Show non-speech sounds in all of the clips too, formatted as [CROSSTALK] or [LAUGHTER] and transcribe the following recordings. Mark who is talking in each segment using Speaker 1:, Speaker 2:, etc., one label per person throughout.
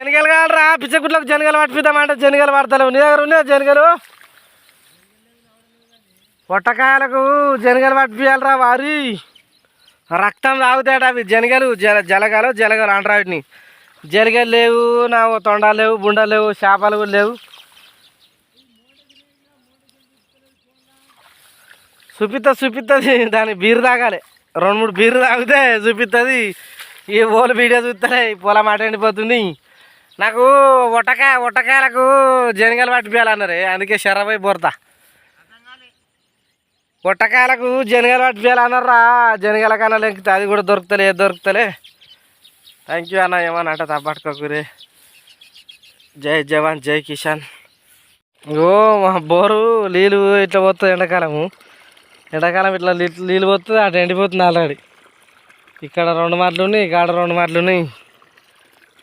Speaker 1: జనగలు కావాలరా పిచ్చగుట్లకు జనగలు పట్టిద్దామంటే జనగలు పడతలేవు. నీ దగ్గర ఉన్నాయా జనగలు? పొట్టకాయలకు జనగలు పట్టియాలరా వారి. రక్తం తాగుతాడు అవి జనగలు జల జలగలు జలగలు అంటారు వాటిని. జలగలు లేవు నా తొండాలు లేవు బుండలు లేవు చేపలు కూడా లేవు. చూపిస్తా చూపిస్తుంది దాని బీరు తాగాలి. రెండు మూడు బీరు తాగితే చూపిస్తుంది ఈ ఓల వీడియో చూస్తే పొలం అటెండిపోతుంది ఎండిపోతుంది. నాకు ఒట్టకాయ ఒట్టకాయలకు జనగలు పట్టిపోయాలన్నారు అందుకే శరపై బొరత ఒట్టకాయలకు జనగలు పట్టిపోయాలన్నారా జనగల కన్నా లెంకితే అది కూడా దొరుకుతలే ఏది దొరుకుతలే. థ్యాంక్ యూ అన్న ఏమన్నా అంటే తప్పట్టుకోకురే జై జవాన్ జై కిషాన్ ఓ మా బోరు నీళ్ళు ఇట్లా పోతుంది ఎండాకాలము. ఎండాకాలం ఇట్లా నీళ్ళు పోతుంది అటు ఎండిపోతుంది ఆల్రెడీ. ఇక్కడ రెండు మాటలు ఉన్నాయి ఇక్కడ రెండు మాటలు ఉన్నాయి.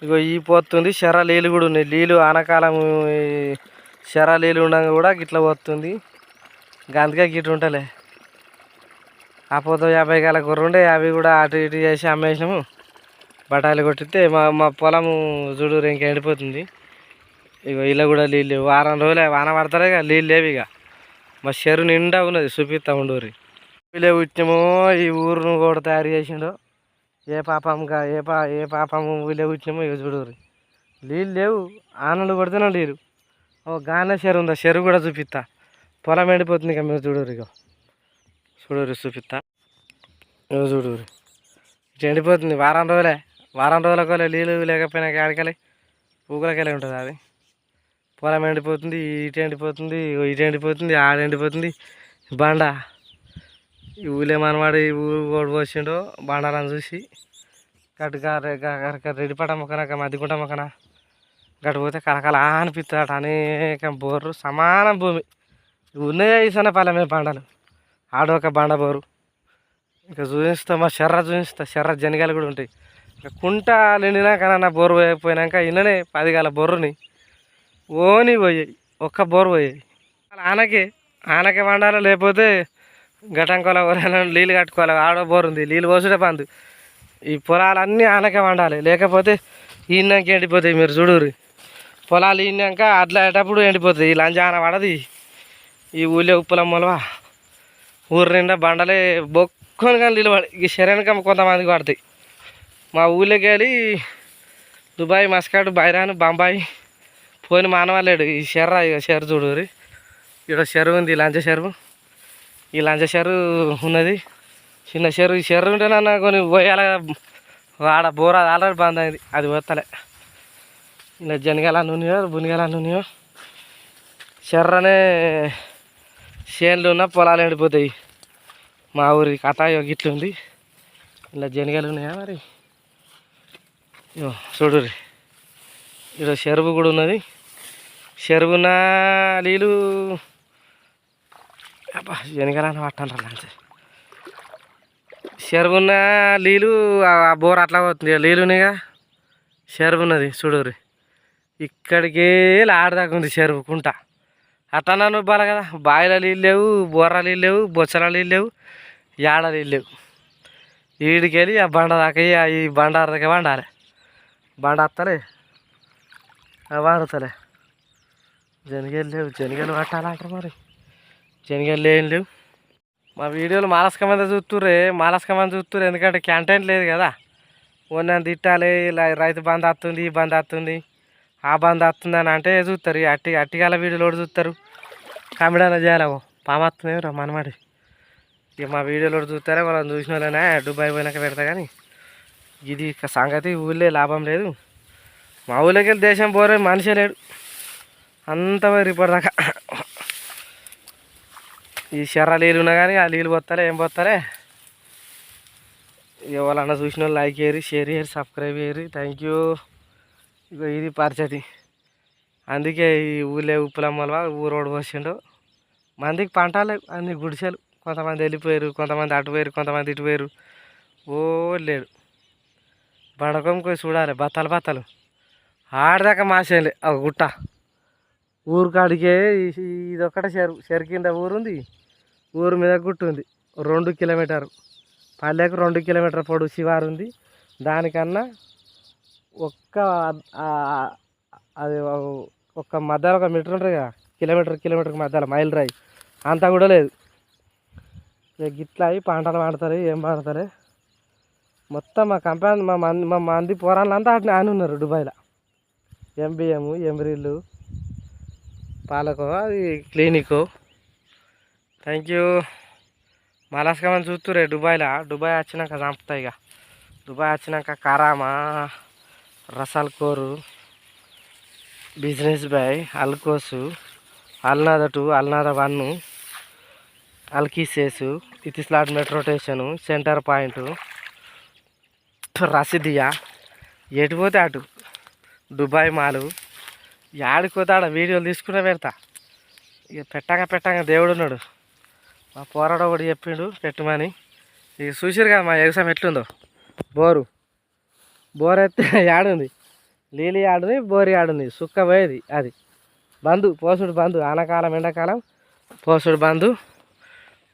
Speaker 1: ఇగో ఈ పోతుంది శర నీళ్ళు కూడా ఉన్నాయి. నీళ్ళు ఆనకాలం శర నీళ్ళు ఉండగా కూడా గిట్ల పోతుంది. గంతగా గిట్ల ఉంటలే. ఆ పోత యాభై కాల ఉండే అవి కూడా అటు ఇటు చేసి అమ్మేసినాము. బఠాయిలు కొట్టితే మా మా పొలము చూడు ఇంక ఎండిపోతుంది. ఇగో ఇలా కూడా నీళ్ళు వారం రోజులే వాన పడతారే ఇక నీళ్ళు లేవు ఇక మా చెరు నిండా ఉన్నది చూపిస్తా ఉండూరి వీళ్ళే ఈ ఊరును కూడా తయారు చేసిండో. ఏ పాపంగా ఏ పా ఏ పాపము వీళ్ళే ఉట్టిమో ఇవి చూడరు. నీళ్ళు లేవు ఆనలు కొడుతున్నా నీళ్ళు ఓ గానే చెరు ఉందా? చెరువు కూడా చూపిస్తా. పొలం ఎండిపోతుంది ఇక మీరు చూడరు ఇక చూడరు చూపిస్తా. ఇవి చూడరు. ఇటు ఎండిపోతుంది. వారం రోజులే. వారం రోజులకు నీళ్ళు లేకపోయినా ఆడికెళ్ళి ఊగులకెళ్ళి ఉంటుంది అది. పొలం ఎండిపోతుంది ఇటు ఎండిపోతుంది ఇటు ఎండిపోతుంది ఆడ ఎండిపోతుంది. బండ. ఈ ఊళ్ళే మనవాడు ఈ ఊరు ఓడి పోసిండో బండాలను చూసి గట్టుగా రెడ్డిపట మొక్కన మధ్యకుంట మొక్కన గట్టు పోతే కలకల అనిపిస్తాడు అనేక బోర్రు సమాన భూమి. ఉన్నాయి ఇసన పల్లెమే బండలు. ఒక బండ బోరు. ఇంకా చూపిస్తా మా శర్ర చూపిస్తా శర్ర జనగాలు కూడా ఉంటాయి. ఇంకా కుంట నిండినాక నా బోరు పోయినాక ఇన్ననే పది గల బొర్రుని ఓని పోయాయి. ఒక్క బోరు పోయాయి. ఆనకే ఆనకే వండాలి లేకపోతే గటంకోల ఎవరైనా నీళ్ళు కట్టుకోవాలి. ఆడ బోరు ఉంది. నీళ్ళు పోసుడే పందు. ఈ పొలాలన్నీ ఆనకే వండాలి. లేకపోతే ఈనాక ఎండిపోతాయి మీరు చూడుర్రి. పొలాలు ఈనాక అట్లా అయ్యేటప్పుడు ఎండిపోతాయి. ఈ లంజాన పడది. ఈ ఊళ్ళో ఉప్పులం మొలవా. ఊరు నిండా బండలే బొక్కని కానీ నీళ్ళు పడి ఈ శరీరం కొంతమందికి పడతాయి. మా ఊళ్ళోకి వెళ్ళి దుబాయ్ మస్కాట్ బైరాన్ బొంబాయి పోయిన మానవాళ్ళాడు. ఈ షెర్ర ఇక షెర్ చూడు ఇక్కడ చెరువు ఉంది లంచ చెరువు ఈ లంచ చెరువు ఉన్నది. చిన్న చెరువు ఈ చెరువు ఉంటేనన్నా కొన్ని పోయాల. ఆడ బోర ఆల్రెడీ బంద్ అయింది. అది పోతలే. ఇలా జనగల నూనెయో బునిగాల నూనెయో. చెర్రనే చేనులు ఉన్న పొలాలు ఎండిపోతాయి. మా ఊరి కథ ఇగో గిట్లుంది ఇలా జనగలు ఉన్నాయా మరి? ఇగో చూడు ఇక్కడ చెరువు కూడా ఉన్నది. చెరువున నీళ్ళు అబ్బా వెనకాలని పట్టాను రా చెరువున్న నీళ్ళు ఆ బోర్ అట్లా పోతుంది ఇక నీళ్ళు ఉన్నాయిగా చెరువు ఉన్నది ఇక్కడికి ఆడదాకా ఉంది చెరువు కుంట. అట్లా నువ్వు బాల కదా బాయిల నీళ్ళు లేవు బోర్ర నీళ్ళు లేవు బొచ్చల నీళ్ళు లేవు ఏడ నీళ్ళు లేవు. ఈడికెళ్ళి ఆ బండ దాకా ఈ- ఈ దగ్గర దాకా బండ వస్తలే వాడతలే జనగలు లేవు జనగలు పట్టాలంటారు మరి. జనగలు ఏం లేవు మా వీడియోలు మాలస్కమంది చూస్తుర్రే మాలస్కమంది చూస్తుర్రు ఎందుకంటే కంటెంట్ లేదు కదా. ఓన్లని తిట్టాలి ఇలా రైతు బంద్ వస్తుంది ఈ బంద్ వస్తుంది ఆ బంద్ వస్తుంది అని అంటే చూస్తారు అట్టి అట్టిగాల వీడియోలు కూడా చూస్తారు కామెడీ చేయాలి పామత్తున్నాయి రా మనమాడి. ఇక మా వీడియోలో కూడా చూస్తారే వాళ్ళని చూసిన వాళ్ళనే దుబాయ్ పోయినాక పెడతా కానీ ఇది సంగతి ఊళ్ళో లాభం లేదు. మా ఊళ్ళోకి వెళ్ళి దేశం పోరే మనిషే లేడు. అంత రిపోర్ట్ దాకా ఈ శర్ర నీళ్ళు ఉన్నా కానీ ఆ నీళ్ళు పోతారే ఏం పోతారే ఎవరన్నా చూసిన వాళ్ళు లైక్ చేయరు షేర్ చేయరు సబ్స్క్రైబ్ చేయరు. థ్యాంక్ యూ ఇగో ఇది పరిచది అందుకే ఈ ఊళ్ళే ఉప్పులమ్మల ఊరోడు పోసిండు మందికి పంటలే అన్ని గుడిసెలు. కొంతమంది వెళ్ళిపోయారు కొంతమంది అటు పోయారు కొంతమంది ఇటు పోయారు. ఓ లేడు బండకం పోయి చూడాలి బత్తలు బత్తలు. ఆడదాకా మాసేయాలి ఒక గుట్ట. ఊరు కాడికే ఇది ఒక్కటే చెరు చెరు కింద ఊరుంది. ఊరు మీద గుట్టు ఉంది రెండు కిలోమీటర్. పల్లెకు రెండు కిలోమీటర్ పొడు శివారు ఉంది దానికన్నా ఒక్క అది ఒక్క మధ్యలో ఒక మీటర్ ఉంటుంది కదా. కిలోమీటర్ కిలోమీటర్కి మధ్యలో మైల్ రాయి. అంతా కూడా లేదు. గిట్లా అయి పంటలు పండుతారు ఏం పండుతారు. మొత్తం మా కంపెనీ మా మంది మా మంది పోరాళ్ళంతా అట్లా అని ఉన్నారు దుబాయ్లో. ఎంబీఎం ఎంబ్రిల్లు పాలకో అది క్లినిక్. థ్యాంక్ యూ మలాస్కమని చూస్తురే దుబాయ్లో. దుబాయ్ వచ్చినాక చంపుతాయి ఇక దుబాయ్ వచ్చినాక Karama Ras Al Khor Business Bay Al Quoz Al Nahda two Al Nahda one Al Qusais Etisalat metro station centre point Rashidiya. ఎటు పోతే అటు. Dubai mall. యాడికి వీడియోలు తీసుకునే పెడతా. ఇక పెట్టాక పెట్టాక దేవుడు ఉన్నాడు. మా పోరాడు ఒకటి చెప్పిండు పెట్టమని. ఇక చూసిరు కదా మా ఎగ్జామ్ ఎట్లుందో. బోరు. బోర్ అయితే [LAUGHS] యాడుంది. లీలి ఆడుంది బోరి ఆడుంది సుక్క పోయేది అది. బంధు పోసుడు బంధు. ఆనకాలం ఎండాకాలం పోసుడు బంధు.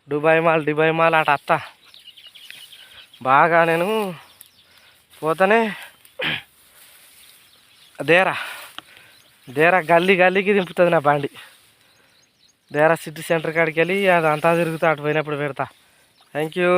Speaker 1: దుబాయ్ మాల్ దుబాయ్ మాల్ అటు అత్త. బాగా నేను పోతనే [CLEARS THROAT] దేరా. దేరా గల్లీ గల్లీకి దింపుతుంది నా బండి. దేరా సిటీ సెంటర్ కాడికి వెళ్ళి అది అంతా తిరుగుతా అటు పోయినప్పుడు పెడతా. Thank you